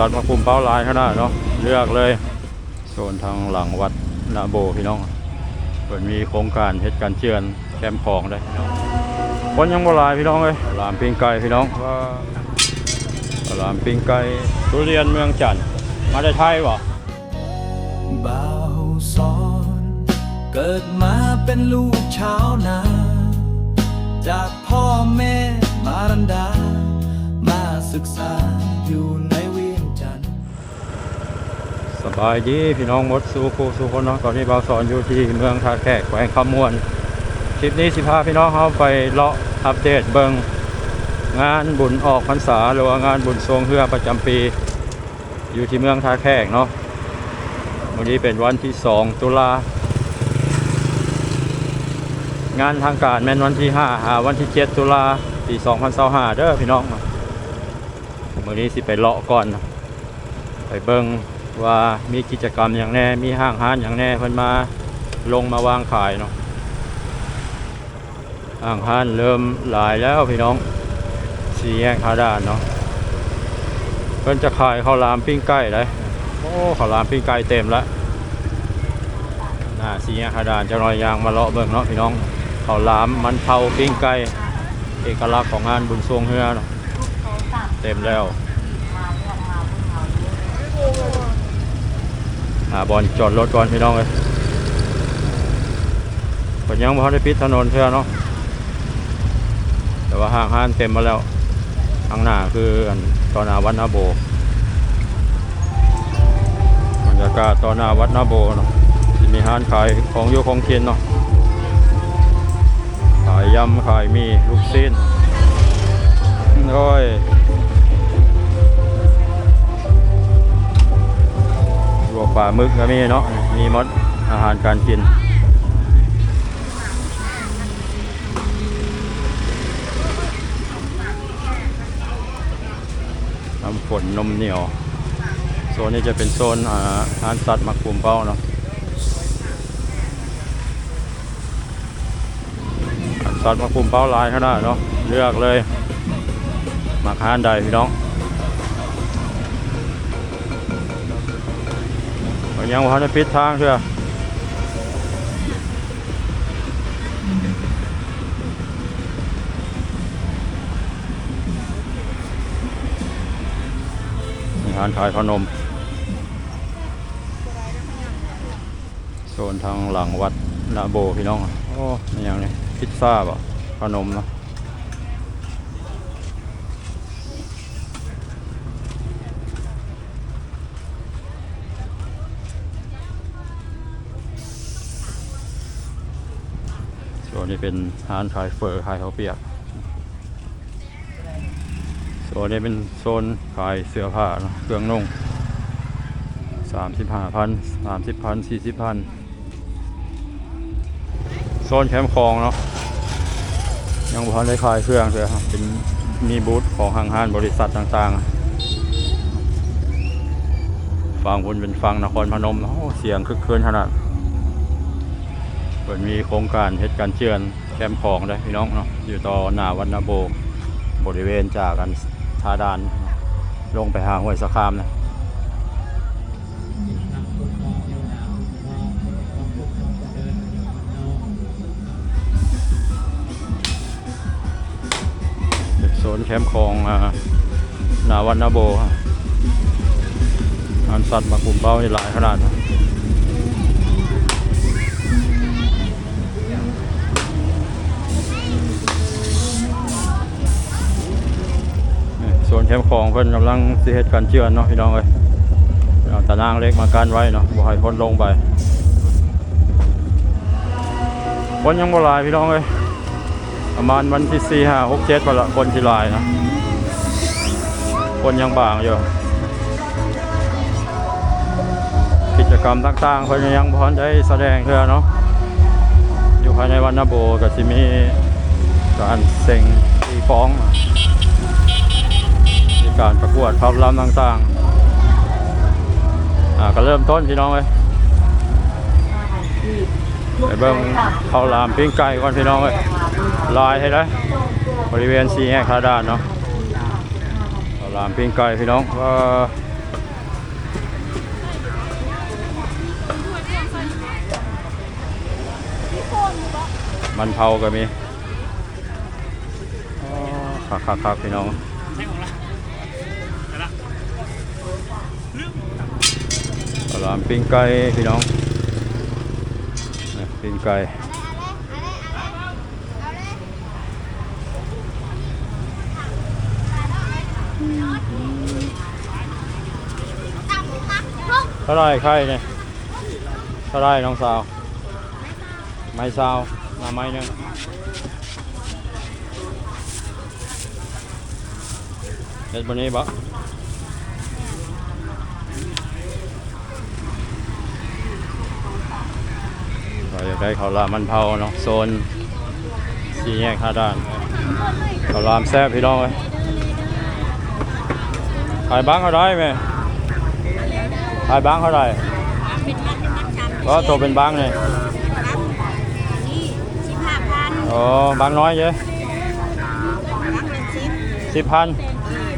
สัตว์มาคุมเป้าลายขนาดเนาะเลือกเลยโซนทางหลังวัดนาโบพี่น้องเปิดมีโครงการเฮ็ดการเจือนแคมป์ของได้พี่น้องคนยังบ่ลายพี่น้องเลยลามปิ้งไก่พี่น้องว่าลามปิ้งไก่ทุเรียนเมืองจันทน์มาได้ไทยบ่บ่าวสอนเกิดมาเป็นลูกชาวนาจากพ่อแม่มารันดา มาศึกษาอยู่ใน บายดีพี่น้องมดสู่ครูสู่คนเนาะตอนนี้บ่าสอนอยู่ที่เมืองท่าแขกแขวงคำมวนคลิปนี้สิพาพี่น้องเขาไปเลาะอัปเดตเบิงงานบุญออกพรรษาหรือว่างานบุญทรงเฮือประจำปี อยู่ที่เมืองท่าแขกเนาะวันนี้เป็นวันที่ 2 ตุลางานทางการแม่นวันที่5หาวันที่ 7 ตุลาปี2025เด้อพี่น้องวันนี้สิไปเลาะก่อน ไปเบิง ว่ามีกิจกรรมอย่างแน่ มีห้างห้านอย่างแน่เพิ่นมาลงมาวางขายเนาะห้างห้านเริ่มหลายแล้วพี่น้องสี่แยกคาดานเนาะเพิ่นจะขายข้าวหลามปิ้งไก่เลยโอ้ข้าวหลามปิ้งไก่เต็มแล้วน้าสี่แยกคาดานจะรอยยางมาเลาะเบิ่งเนาะพี่น้องข้าวหลามมันเผาปิ้งไก่เอกลักษณ์ของงานบุญทรงเฮือเนาะเต็มแล้ว หาบอลจอดรถก่อนพี่น้องเลยผมยังไม่ได้ปิดถนนเท่าเนาะแต่ว่าห้างห้านเต็มมาแล้วข้างหน้าคืออันตอนหนาวัดนาโบบรรยากาศตอนหนาวัดนาโบเนาะที่มีห้านขายของโยของกินเนาะขายยำขายมีลูกชิ้นโอ้ย ลวกปลาหมึกก็มีเนาะมีมดอาหารการกินน้ำฝนนมเหนียวโซนนี้จะเป็นโซนอาหารสัตว์มักคุมเป้าเนาะอาหารสัตว์มักคุมเป้าลายขนาดเนาะเลือกเลยมักหานใดพี่น้อง ยังว่าจะปิดทางเชื่อมีร้านขายขนมโซนทางหลังวัดนาโบพี่น้อง โอ้นี่ย่างนี้พิซซ่าบ่ขนมเนาะ ส่วนนี้เป็นร้านขายเฟอร์ขายข้าวเปียกส่วนนี้เป็นโซนขายเสื้อผ้าเนาะเครื่องนุ่งสามสิบห้าพันสามสิบพันสี่สิบพันโซนแคมป์คลองเนาะยังบ่ทันได้ขายเครื่องเลยครับเป็นมีบูธของห้างห้านบริษัทต่างๆ ฟังบนเป็นฟังนครพนมเนาะเสียงคึกคืนขนาด เปิดมีโครงการเฮ็ดการเจือนแคมป์ของได้พี่น้องเนาะอยู่ต่อหน้าวัดนาโบบริเวณจากกันทาดาน ลงไปหาห้วยสะคามนะโซนแคมป์ของหนาวัดนาโบอันสัตว์มากลุ่มเป้าในหลายขนาดนะ ส่วนแคมป์ของเพิ่นกำลังสิเฮ็ดการเจือนเนาะพี่น้องเอ้ยเอาตะนางเล็กมากันไว้เนาะบ่ให้คนลงไปคนยังบ่หลายพี่น้องเอ้ยประมาณวันที่4 5 6 7พุ่นละคนสิหลายนะคนยังบางอยู่กิจกรรมต่างๆเพิ่นยังบ่ทันได้แสดงเทื่อเนาะอยู่ภายในวันนโบก็สิมีการเซ็งตีฟ้องมี การประกวดภาพล้ำต่างๆ อ่าก็เริ่มต้นพี่น้องเลยไปเบิ้งเข้าลามปิ้งไก่ก่อนพี่น้องเลยลายให้ได้บริเวณซีแอกคาดานเนาะเข้าลามปิ้งไก่พี่น้องว่ามันเผาก็มีคักคักคัพี่น้องาดปิ้งไก่พี่น้องปิ้งไก่เท่าไรไข่เนี่ยเท่าไรน้องสาว ไม้ซาวมาไม้หนึงเด็ดบนนี้บะเราอยากได้ข้าวหลามมันเผาเนาะโซนสี่แยกห้าด้านข้าวหลามแซ่บพี่น้องเลยขายบ้างเขาได้ไหมขายบ้างเขาได้ก็ตัวเป็นบ้างเนี่ยนี่สิบห้าพันอ๋อบางน้อยเยอะบังเป็นสิบสิบพัน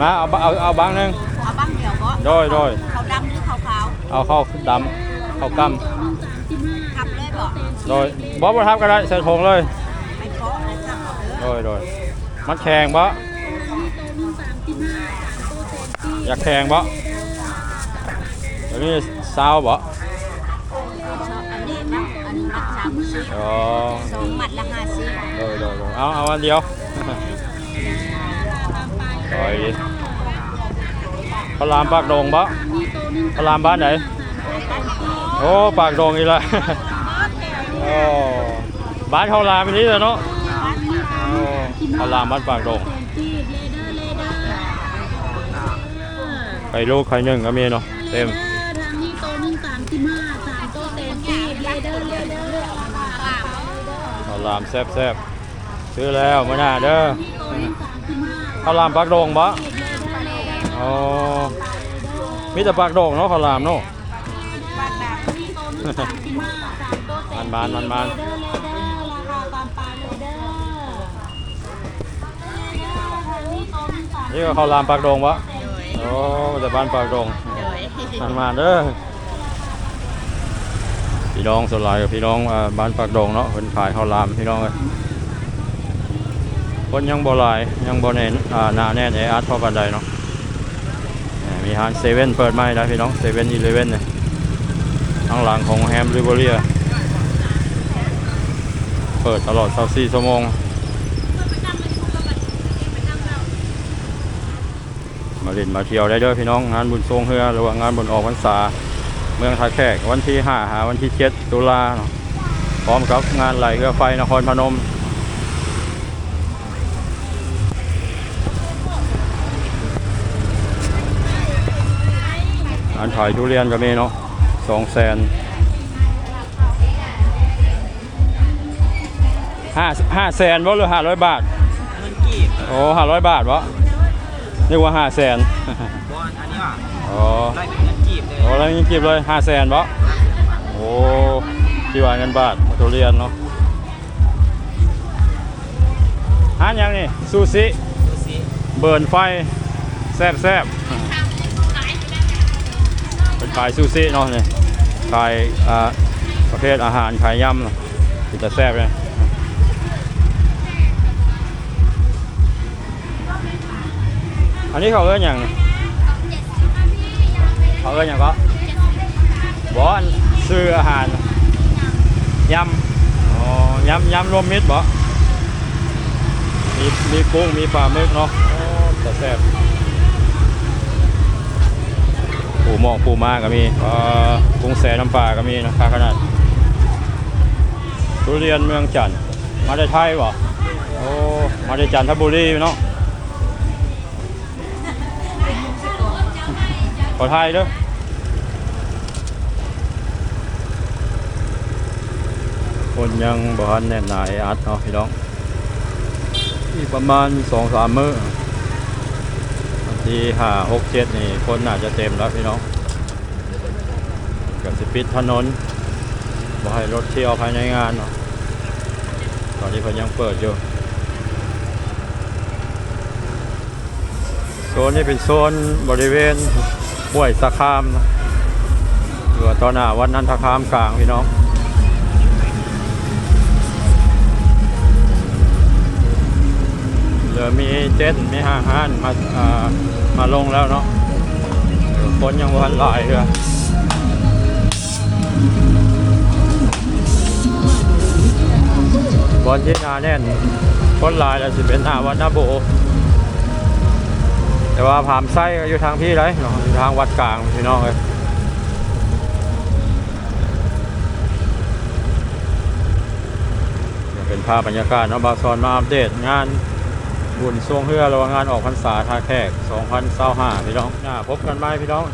มาเอาเอาเอาบางหนึ่งเอาบังเดียวก็โดยโดยเขาดำหรือขาวขาวเอาเข้าดำเข้ากๆขับ เลยบอกำโดยบอสบทับก็ได้ใส่ถุงเลยไปโป๊ะเลยจ้ะเด้อโดยโดยมัดแข่งบ่ อยากแข่งบ่เดี๋ยวนี้ซาวบ่ชอบอันนี้นะอันนี้มัดสามสิบอ๋อสองมัดละห้าสิบโดยโดยโดยเอาเอาอันเดียวโอ้ยพระรามปากโดงบ่พระรามบ้านไหนโอ้ปากโดงอีกแล้วโอ้บ้านเขาลามไปนี้เลยเนาะโอ้เขาลามบ้านปากโดงไข่ลูกไข่หนึ่งก็มีเนาะเต็มทางนี้โตหนึ่งสามสิบห้าสามโตเต็มที่เลเดอร์เลเดอร์เขาลามแซ่บแซบๆซื้อแล้วมื่อหน้าเด้อเขาลามปากโดงบ่อ๋อมีแต่ปากโดงเนาะเขาลามเนาะ มันบานบานเดอร์เลเดอร์ราคาตามปายเลเดอร์ทางนี้โตหนึ่งสามนี่ก็เขาลามปากดงบ่โอ้แต่บ้านปากดงมันมาเด้อพี่น้องสลายกับพี่น้องบ้านปากดงเนาะเพิ่นขายข้าวหลามพี่น้องเอ้ยคนยังบ่หลายยังบ่แน่นอ่าหนาแน่นแออัดเท่ากันใดเนาะมีร้านเซเว่นเปิดใหม่แล้วพี่น้องเซเว่นอีเลเว่นเนี่ยข้างหลังของแฮมริเวอรี่ เปิดตลอด24ชั่วโมง มาเล่นมาเที่ยวได้เด้อพี่น้องงานบุญทรงเฮือหรือว่างานบุญออกพรรษา เมืองท่าแขกวันที่5หาวันที่ 7 ตุลาพร้อมกับงานไหลเรือไฟนครพนมงานถ่ายทุเรียนก็มีเนาะสองแสน ห้าห้าแสนบ่หรือห้าร้อยบาทเงินกีบโอ้ห้าร้อยบาทวะนึกว่าห้าแสนบอลอันนี้ว่ะอ๋อได้เป็นเงินกีบเลยโอ้แล้วยังเก็บเลยห้าแสนบ่โอ้ที่ว่าเงินบาทมาทุเรียนเนาะหานยังนี่ซูซิดูสิเบิร์นไฟแซบแซบเป็นขายซูซิเนาะนี่ขายอ่าประเภทอาหารขายยำเนาะเป็นแต่แซบเลย อันนี้เขาเอิ้นอย่างเขาเอิ้นอย่างก็บอนซื้ออาหารยำอ๋อยำยำรวมมิตรบ่มีมีกุ้งมีปลาหมึกเนาะโอ้แต่แซ่บปูหมองปูมาก็มีกุ้งแสน้ำปลาก็มีนะคาขนาดทุเรียนเมืองจันทร์มาได้ไทยบ่โอ้มาได้จันทบุรีเนาะ ขอไทยด้อคนยังบ่ทันแน่นหนาอัดเนาะพี่น้องอีกประมาณสองสามมื้อวันที่ห้าหกเจ็ดนี่คนน่าจะเต็มแล้วพี่น้องกับสปิดถนนบ่ให้รถเที่ยวภายในงานเนาะตอนนี้เพิ่นยังเปิดอยู่โซนนี้เป็นโซนบริเวณ ห้วยสะคามนะอตอนหน้าวัดนันทคามกลางพี่น้องเหลือมีเจ็ดมีห้าห้านมามาลงแล้วเนาะคนยังวันหลายเลยบอลที่นาแน่นคนหลายแล้วสิเป็นหน้าวันนาโบ แต่ว่าผามไส้ก็อยู่ทางพี่เลยเนาะอยู่ทางวัดกลางพี่น้องเลยเป็นภาพบรรยากาศเนาะบาซอนมาอัปเดตงานบุญทรงเฮือระว่างงานออกพรรษาทาแขก2025พี่น้องน่าพบกันไหมพี่น้อง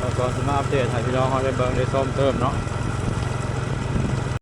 บาซอนจะมาอัปเดตให้พี่น้องเขาได้เบิ่งได้ส้มเติมเนาะ